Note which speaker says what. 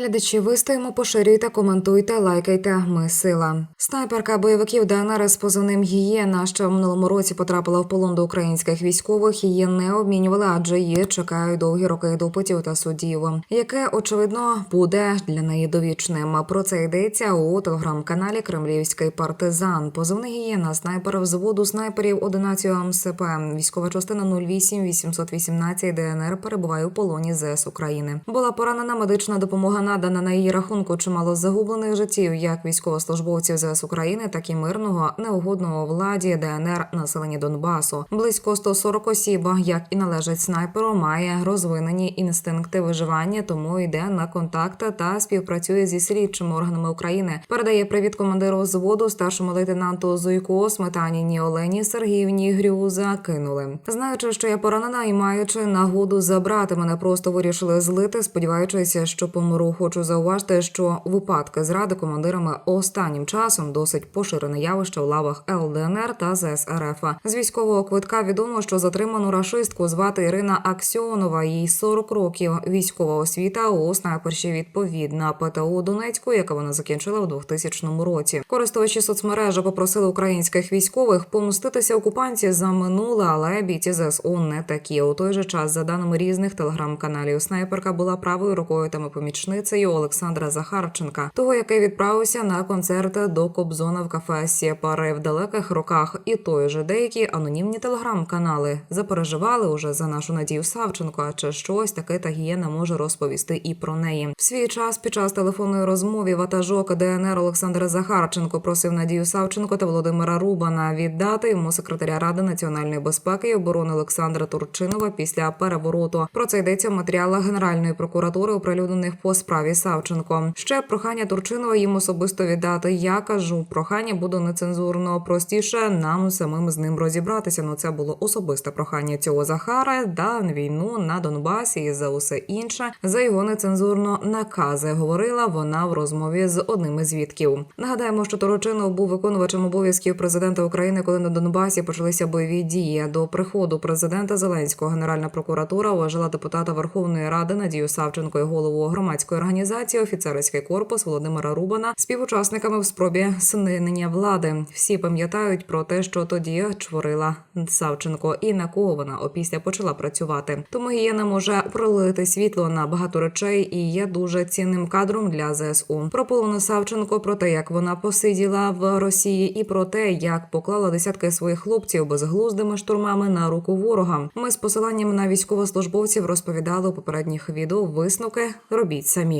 Speaker 1: Глядачі, вистоїмо, поширюйте, коментуйте, лайкайте. Ми сила. Снайперка бойовиків ДНР з позивним Гієна, що в минулому році потрапила в полон до українських військових. Її не обмінювали, адже її чекають довгі роки допитів та судів, яке очевидно буде для неї довічним. Про це йдеться у телеграм-каналі Кремлівський партизан. Позивний Гієна, снайпер взводу снайперів 11 МСП. Військова частина 08 818 ДНР перебуває у полоні ЗС України. Була поранена медична допомога надана на її рахунку чимало загублених життів, як військовослужбовців ЗС України, так і мирного неугодного владі ДНР населення Донбасу. Близько 140 осіб, як і належить снайперу, має розвинені інстинкти виживання, тому йде на контакти та співпрацює зі слідчими органами України. Передає привіт командиру взводу, старшому лейтенанту Зуйко, Сметаніні Олені Сергіївні Грюза кинули. Знаючи, що я поранена і маючи нагоду забрати мене, просто вирішили злити, сподіваючися, що помру. Хочу зауважити, що випадки зради командирами останнім часом досить поширене явище у лавах ЛДНР та ЗСРФ. З військового квитка відомо, що затриману рашистку звати Ірина Аксьонова. Їй 40 років. Військова освіта у снайперші відповідна ПТУ Донецьку, яка вона закінчила в 2000 році. Користувачі соцмережі попросили українських військових помститися окупанці за минуле, але бійці ЗСУ не такі. У той же час, за даними різних телеграм-каналів, снайперка була правою рукою та помічницею Олександра Захарченка, того, який відправився на концерт до Кобзона в кафе Сєпари в далеких роках. І той же деякі анонімні телеграм-канали запереживали уже за нашу Надію Савченко. А чи щось таке та гієна може розповісти і про неї. В свій час під час телефонної розмови ватажок ДНР Олександр Захарченко просив Надію Савченко та Володимира Рубана віддати йому секретаря Ради національної безпеки і оборони Олександра Турчинова після перевороту. Про це йдеться в матеріалах Генеральної прокуратури, оприлюднених по справі Савченко. Ще прохання Турчинова їм особисто віддати. Я кажу, прохання буде нецензурно. Простіше нам самим з ним розібратися. Ну це було особисте прохання цього Захара да війну на Донбасі і за усе інше за його нецензурно накази. Говорила вона в розмові з одним із свідків. Нагадаємо, що Турчинов був виконувачем обов'язків президента України, коли на Донбасі почалися бойові дії. До приходу президента Зеленського Генеральна прокуратура вважала депутата Верховної Ради Надію Савченко і голову громадської організації Офіцерський корпус Володимира Рубана співучасниками в спробі снинення влади. Всі пам'ятають про те, що тоді чворила Савченко і на кого вона опісля почала працювати. Тому гієна може пролити світло на багато речей і є дуже цінним кадром для ЗСУ. Про Полону Савченко, про те, як вона посиділа в Росії, і про те, як поклала десятки своїх хлопців безглуздими штурмами на руку ворога. Ми з посиланням на військовослужбовців розповідали у попередніх відео. Висновки робіть самі.